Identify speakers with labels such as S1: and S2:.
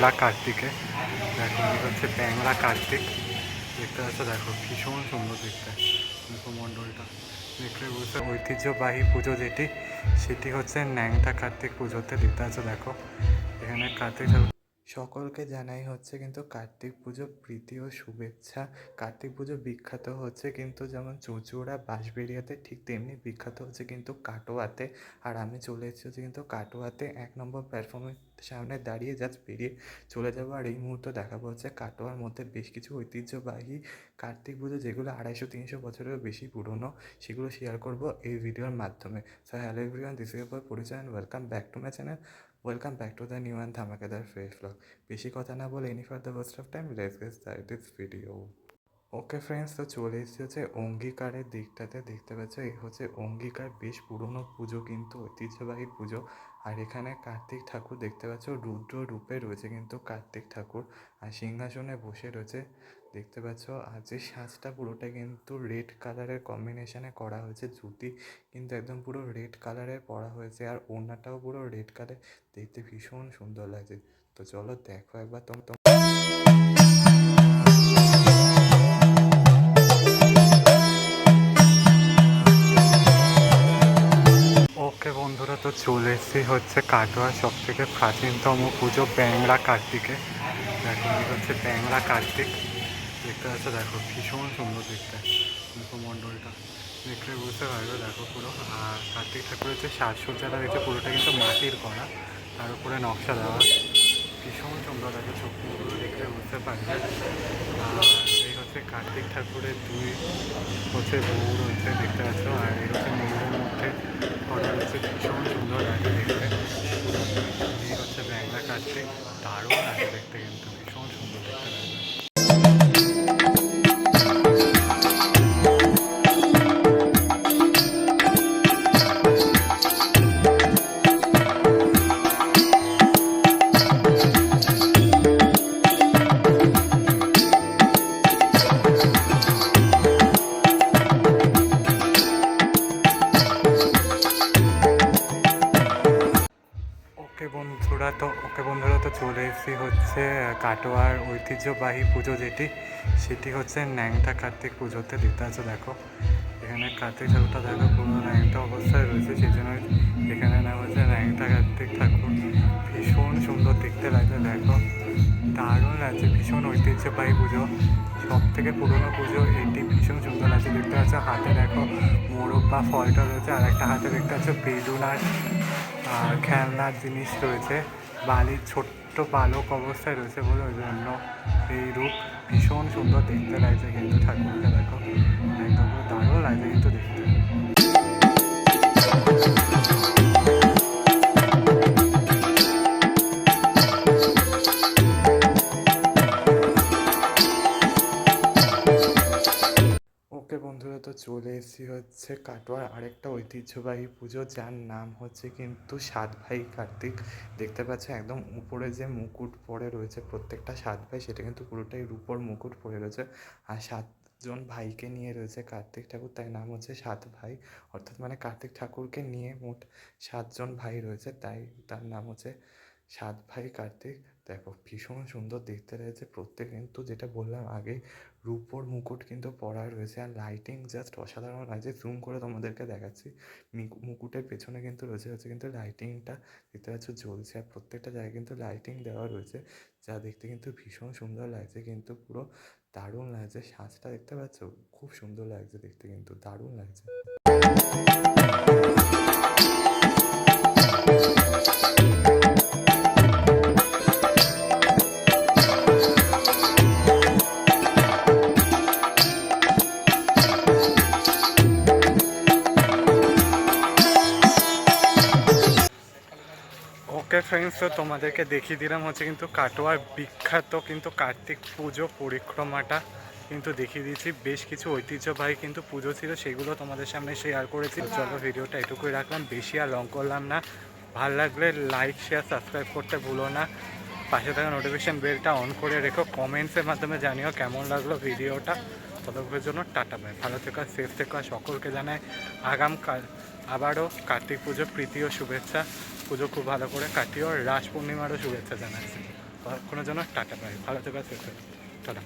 S1: ব্যাংলা কার্তিকে। দেখো এটা হচ্ছে প্যাংরা কার্তিক। দেখতে পাচ্ছ, দেখো, ভীষণ সুন্দর দেখতে। দেখো দেখলে বুঝতে ঐতিহ্যবাহী পুজো যেটি, সেটি হচ্ছে ন্যাংটা কার্তিক পুজোতে। দেখতে পাচ্ছ, দেখো, এখানে কার্তিক সকলকে জানাই হচ্ছে কিন্তু কার্তিক পুজো প্রীতি ও শুভেচ্ছা। কার্তিক পুজো বিখ্যাত হচ্ছে কিন্তু যেমন চুঁচুড়া, বাঁশবেড়িয়াতে ঠিক তেমনি বিখ্যাত হচ্ছে কিন্তু কাটোয়াতে। আর আমি চলে এসেছি কিন্তু কাটোয়াতে, এক নম্বর প্ল্যাটফর্মের সামনে দাঁড়িয়ে জাস্ট বেরিয়ে চলে যাব। আর এই মুহূর্তে দেখাবো হচ্ছে কাটোয়ার মধ্যে বেশ কিছু ঐতিহ্যবাহী কার্তিক পুজো যেগুলো আড়াইশো, তিনশো বছরেরও বেশি পুরনো, সেগুলো শেয়ার করব এই ভিডিওর মাধ্যমে। So hello everyone this is Parichay and welcome back to my channel welcome back to the new and ধামাকাদার fresh blog বেশি কথা না বলে any for the waste of time let's get start this video okay friends তো চলে এসেছি হচ্ছে অঙ্গীকারের দিকটাতে। দেখতে পাচ্ছ, এই হচ্ছে অঙ্গীকার, বেশ পুরনো পুজো কিন্তু ঐতিহ্যবাহী পুজো। আর এখানে কার্তিক ঠাকুর দেখতে পাচ্ছ, রুদ্র রূপে রয়েছে কিন্তু কার্তিক ঠাকুর। আর সিংহাসনে বসে রয়েছে, দেখতে পাচ্ছ, আর যে সাজটা পুরোটা কিন্তু রেড কালারের কম্বিনেশনে করা হয়েছে জুতি কিন্তু একদম পুরো রেড কালারের পরা হয়েছে, আর ওড়নাটাও পুরো রেড কালার, দেখতে ভীষণ সুন্দর লাগছে। তো চলো দেখো একবার তোম বন্ধুরা, তো চলে এসেছি হচ্ছে কাটোয়ার সব থেকে প্রাচীনতম পুজো ব্যাংলা কার্তিকে দেখো হচ্ছে ব্যাংলা কার্তিক। দেখতে পাচ্ছ, দেখো, ভীষণ সুন্দর দেখতে। দেখো দেখলে বুঝতে পারবে, দেখো পুরো। আর কার্তিক ঠাকুরের যে সাজসজ্জাটা দেখছে পুরোটা কিন্তু মাটির করা তার উপরে নকশা দেওয়া। ভীষণ সুন্দর লাগে চোখ মুখগুলো দেখলে বুঝতে পারবে। আর এই হচ্ছে কার্তিক ঠাকুরের দুই হচ্ছে বউ রয়েছে দেখতে পাচ্ছ। আর এই হচ্ছে মন্দিরের মধ্যে বন্ধুরা তো, ওকে বন্ধুরা তো চলে এসেছি হচ্ছে কাটোয়ার ঐতিহ্যবাহী পুজো যেটি, সেটি হচ্ছে ন্যাংটা কার্তিক পুজোতে দেখতে আছে, দেখো। এখানে কার্তিক ঠাকুরটা দেখো, পুরো ন্যাংটা অবস্থায় রয়েছে, সেই জন্য এখানে নাম হচ্ছে ন্যাংটা কার্তিক ঠাকুর। ভীষণ সুন্দর দেখতে লাগে দেখো। দারুণ লাগছে ভীষণ ঐতিহ্যবাহী পুজো। সব থেকে পুরোনো পুজো এটি ভীষণ সুন্দর লাগছে। দেখতে পাচ্ছ, হাতে দেখো মোরগ বা ফলটা রয়েছে, আর একটা হাতে দেখতে পাচ্ছ বেলুন আর খেলনার জিনিস রয়েছে। বালির ছোট্ট বালক অবস্থায় রয়েছে বলে ওই জন্য এই রূপ ভীষণ সুন্দর দেখতে লাগছে। কিন্তু ঠাকুরকে দেখো, একদম দারুণ লাগছে কিন্তু দেখতে। ওকে বন্ধুরা তো চলে এসেছি হচ্ছে কাটোয়ার আরেকটা ঐতিহ্যবাহী পুজো, যার নাম হচ্ছে কিন্তু সাত ভাই কার্তিক। দেখতে পাচ্ছ একদম উপরে যে মুকুট পরে রয়েছে, প্রত্যেকটা সাত ভাই, সেটা কিন্তু পুরোটাই রূপোর মুকুট পরে রয়েছে। আর সাতজন ভাইকে নিয়ে রয়েছে কার্তিক ঠাকুর তাই নাম হচ্ছে সাত ভাই। অর্থাৎ মানে কার্তিক ঠাকুরকে নিয়ে মোট সাতজন ভাই রয়েছে, তাই তার নাম হচ্ছে সাত ভাই কার্তিক, দেখো ভীষণ সুন্দর দেখতে রয়েছে। প্রত্যেক কিন্তু যেটা বললাম আগে, রূপোর মুকুট কিন্তু পরা রয়েছে আর লাইটিং জাস্ট অসাধারণ লাগছে। জুম করে তোমাদেরকে দেখাচ্ছি। মুকুটের পেছনে কিন্তু রয়েছে, হচ্ছে কিন্তু লাইটিংটা দেখতে পাচ্ছ জ্বলছে আর প্রত্যেকটা জায়গায় কিন্তু লাইটিং দেওয়া রয়েছে, যা দেখতে কিন্তু ভীষণ সুন্দর লাগছে, কিন্তু পুরো দারুণ লাগছে। সাজটা দেখতে পাচ্ছ? খুব সুন্দর লাগছে দেখতে কিন্তু, দারুণ লাগছে। ওকে ফ্রেন্ডস তো তোমাদেরকে দেখিয়ে দিলাম হচ্ছে কিন্তু কাটোয়ার বিখ্যাত কিন্তু কার্তিক পুজো পরিক্রমাটা কিন্তু দেখিয়ে দিয়েছি। বেশ কিছু ঐতিহ্যবাহী কিন্তু পুজো ছিল, সেগুলো তোমাদের সামনে শেয়ার করেছি। চলো ভিডিওটা এটুকুই রাখলাম, বেশি আর লং করলাম না। ভালো লাগলে লাইক শেয়ার সাবস্ক্রাইব করতে ভুলো না। পাশে থাকা নোটিফিকেশান বেলটা অন করে রেখো কমেন্টসের মাধ্যমে জানিও কেমন লাগল ভিডিওটা। ততক্ষণের জন্য টাটা বাই ভালো থেকো সেফ থেকো সকলকে জানাই আগামকাল আবারও কার্তিক পুজো, প্রীতি ও শুভেচ্ছা। পুজো খুব ভালো করে কাটিও রাস পূর্ণিমারও শুভেচ্ছা জানাচ্ছি। কোনো জন্য টাটা পাই ভালো থেকে। টাটা।